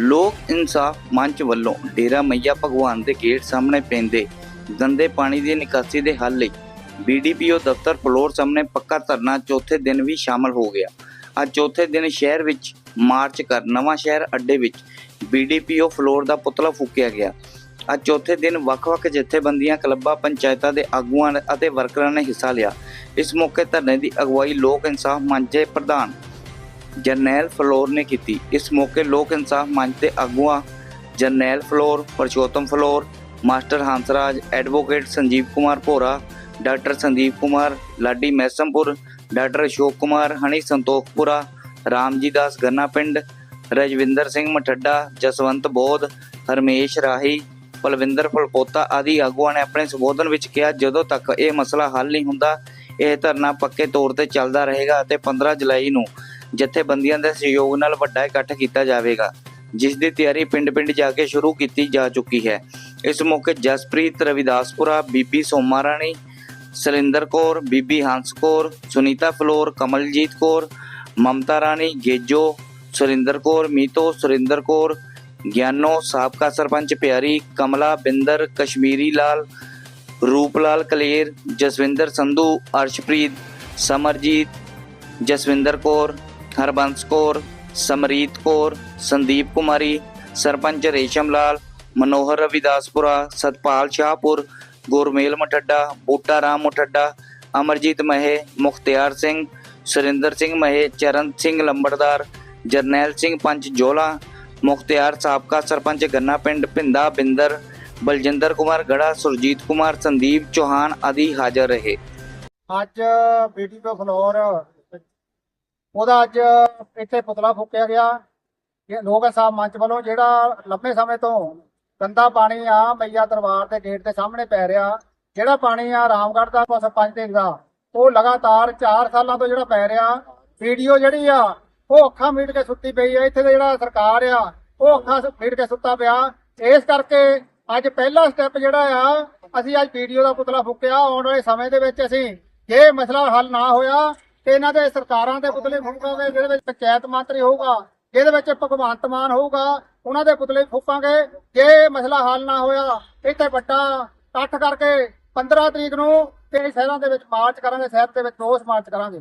ਲੋਕ ਇਨਸਾਫ ਮੰਚ ਵੱਲੋਂ ਡੇਰਾ ਮਈਆ ਭਗਵਾਨ ਦੇ ਗੇਟ ਸਾਹਮਣੇ ਪੈਂਦੇ ਗੰਦੇ ਪਾਣੀ ਦੀ ਨਿਕਾਸੀ ਦੇ ਹੱਲ ਲਈ ਬੀਡੀਪੀਓ ਦਫ਼ਤਰ ਫਲੋਰ ਸਾਹਮਣੇ ਪੱਕਾ ਧਰਨਾ ਚੌਥੇ ਦਿਨ ਵੀ ਸ਼ਾਮਲ ਹੋ ਗਿਆ। ਅੱਜ ਚੌਥੇ ਦਿਨ ਸ਼ਹਿਰ ਵਿੱਚ ਮਾਰਚ ਕਰ ਨਵਾਂ ਸ਼ਹਿਰ ਅੱਡੇ ਵਿੱਚ ਬੀਡੀਪੀਓ ਫਲੋਰ ਦਾ ਪੁਤਲਾ ਫੂਕਿਆ ਗਿਆ। ਅੱਜ ਚੌਥੇ ਦਿਨ ਵੱਖ-ਵੱਖ ਜਥੇਬੰਦੀਆਂ, ਕਲੱਬਾਂ, ਪੰਚਾਇਤਾਂ ਦੇ ਆਗੂਆਂ ਅਤੇ ਵਰਕਰਾਂ ਨੇ ਹਿੱਸਾ ਲਿਆ। ਇਸ ਮੌਕੇ ਧਰਨੇ ਦੀ ਅਗਵਾਈ ਲੋਕ ਇਨਸਾਫ ਮੰਚ ਦੇ ਪ੍ਰਧਾਨ ਜਰਨੈਲ ਫਲੋਰ ਨੇ ਕੀਤੀ। ਇਸ ਮੌਕੇ ਲੋਕ ਇਨਸਾਫ ਮੰਚ ਦੇ ਆਗੂਆਂ Jarnail Phalor, Parshotam Phalor, master Hansraj, advocate Sanjeev Kumar Bhora, doctor Sandeep Kumar, Ladi Maisampur, doctor Ashok Kumar, Honey Santokhpura Ramji Das Ganna ਪਿੰਡ ਰਜਵਿੰਦਰ ਸਿੰਘ ਮਠੱਡਾ, ਜਸਵੰਤ ਬੋਧ, ਹਰਮੇਸ਼ ਰਾਹੀ, ਪਲਵਿੰਦਰ ਫਲਪੋਤਾ ਆਦਿ ਆਗੂਆਂ ਨੇ ਆਪਣੇ ਸੰਬੋਧਨ ਵਿੱਚ ਕਿਹਾ, ਜਦੋਂ ਤੱਕ ਇਹ ਮਸਲਾ ਹੱਲ ਨਹੀਂ ਹੁੰਦਾ, ਇਹ ਧਰਨਾ ਪੱਕੇ ਤੌਰ ਤੇ ਚੱਲਦਾ ਰਹੇਗਾ ਅਤੇ 15 ਜੁਲਾਈ ਨੂੰ ਜਥੇਬੰਦੀਆਂ ਦੇ ਸਹਿਯੋਗ ਨਾਲ ਵੱਡਾ ਇਕੱਠ ਕੀਤਾ ਜਾਵੇਗਾ, ਜਿਸ ਦੀ ਤਿਆਰੀ ਪਿੰਡ-ਪਿੰਡ ਜਾ ਕੇ ਸ਼ੁਰੂ ਕੀਤੀ ਜਾ ਚੁੱਕੀ ਹੈ। ਇਸ ਮੌਕੇ ਜਸਪ੍ਰੀਤ ਰਵਿਦਾਸਪੁਰਾ, ਬੀਬੀ ਸੋਮਾ ਰਾਣੀ ਸਰਿੰਦਰ ਕੌਰ, ਬੀਬੀ ਹੰਸ ਕੌਰ, ਸੁਨੀਤਾ ਫਲੋਰ, ਕਮਲਜੀਤ ਕੌਰ, ਮਮਤਾ ਰਾਣੀ, ਗੇਜੋ, ਸੁਰਿੰਦਰ ਕੌਰ, ਮੀਤੋ, ਸੁਰਿੰਦਰ ਕੌਰ, ਗਿਆਨੋ, ਸਾਬਕਾ ਸਰਪੰਚ ਪਿਆਰੀ, ਕਮਲਾ, ਬਿੰਦਰ, ਕਸ਼ਮੀਰੀ ਲਾਲ, ਰੂਪਲਾਲ ਕਲੇਰ, ਜਸਵਿੰਦਰ ਸੰਧੂ, ਅਰਸ਼ਪ੍ਰੀਤ, ਸਮਰਜੀਤ, ਜਸਵਿੰਦਰ ਕੌਰ ਹਰਬੰਸ ਕੌਰ ਸਮਰੀਤ ਕੌਰ ਸੰਦੀਪ ਕੁਮਾਰੀ ਸਰਪੰਚ ਰੇਸ਼ਮ ਲਾਲ ਮਨੋਹਰ ਰਵਿਦਾਸਪੁਰਾ ਸਤਪਾਲ ਸ਼ਾਹਪੁਰ ਗੁਰਮੇਲ ਮਠੱਡਾ ਬੂਟਾ ਰਾਮ ਮਠੱਡਾ ਅਮਰਜੀਤ ਮਹੇ ਮੁਖਤਿਆਰ ਸਿੰਘ ਸੁਰਿੰਦਰ ਸਿੰਘ ਮਹੇ ਚਰਨ ਸਿੰਘ ਲੰਬੜਦਾਰ ਜਰਨੈਲ ਸਿੰਘ ਪੰਚ ਜੋਲਾ ਮੁਖਤਿਆਰ ਸਾਬਕਾ ਸਰਪੰਚ ਗੰਨਾ ਪਿੰਡ ਭਿੰਦਾ ਬਿੰਦਰ ਬਲਜਿੰਦਰ ਕੁਮਾਰ ਗੜਾ ਸੁਰਜੀਤ ਕੁਮਾਰ ਸੰਦੀਪ ਚੌਹਾਨ ਆਦਿ ਹਾਜ਼ਰ ਰਹੇ ਅੱਜ ਬੀਡੀਪੀ ਫਲੋਰ ਉਹਦਾ ਅੱਜ ਇੱਥੇ ਪੁਤਲਾ ਫੂਕਿਆ ਗਿਆ। ਇਹ ਲੋਕ ਇਨਸਾਫ ਮੰਚ ਵੱਲੋਂ ਜਿਹੜਾ ਲੰਬੇ ਸਮੇਂ ਤੋਂ ਗੰਦਾ ਪਾਣੀ ਆ ਮਈਆ ਦਰਬਾਰ ਦੇ ਗੇਟ ਦੇ ਸਾਹਮਣੇ ਪੈ ਰਿਹਾ, ਜਿਹੜਾ ਪਾਣੀ ਆ ਰਾਮਗੜ੍ਹ ਦਾ ਸਰਪੰਚ ਦੇ ਦਾ, ਉਹ ਲਗਾਤਾਰ 4 ਸਾਲਾਂ ਤੋਂ ਜਿਹੜਾ ਪੈ ਰਿਹਾ, ਵੀਡੀਓ ਜਿਹੜੀ ਆ, ਉਹ ਅੱਖਾਂ ਮੀਟ ਕੇ ਸੁੱਤੀ ਪਈ ਆ, ਇੱਥੇ ਦਾ ਜਿਹੜਾ ਸਰਕਾਰ ਆ, ਉਹ ਅੱਖਾਂ ਮੀਟ ਕੇ ਸੁੱਤਾ ਪਿਆ। ਇਸ ਕਰਕੇ ਅੱਜ ਪਹਿਲਾ ਸਟੈਪ ਜਿਹੜਾ ਆ, ਅਸੀਂ ਅੱਜ ਵੀਡੀਓ ਦਾ ਪੁਤਲਾ ਫੂਕਿਆ, ਆਉਣ ਵਾਲੇ ਸਮੇਂ ਦੇ ਵਿੱਚ ਅਸੀਂ ਜੇ ਮਸਲਾ ਹੱਲ ਨਾ ਹੋਇਆ ਤੇ ਇਹਨਾਂ ਦੇ ਸਰਕਾਰਾਂ ਦੇ ਪੁਤਲੇ ਫੂਕਾਂਗੇ ਜਿਹਦੇ ਵਿੱਚ ਪੰਚਾਇਤ ਮੰਤਰੀ ਹੋਊਗਾ ਜਿਹਦੇ ਵਿੱਚ ਭਗਵੰਤ ਮਾਨ ਹੋਊਗਾ ਉਹਨਾਂ ਦੇ ਪੁਤਲੇ ਫੂਕਾਂਗੇ। ਜੇ ਮਸਲਾ ਹੱਲ ਨਾ ਹੋਇਆ ਇੱਥੇ ਵੱਡਾ ਇਕੱਠ ਕਰਕੇ 15 ਤਰੀਕ ਨੂੰ ਤੇ ਸ਼ਹਿਰਾਂ ਦੇ ਵਿੱਚ ਮਾਰਚ ਕਰਾਂਗੇ ਸ਼ਹਿਰ ਦੇ ਵਿੱਚ ਰੋਸ ਮਾਰਚ ਕਰਾਂਗੇ।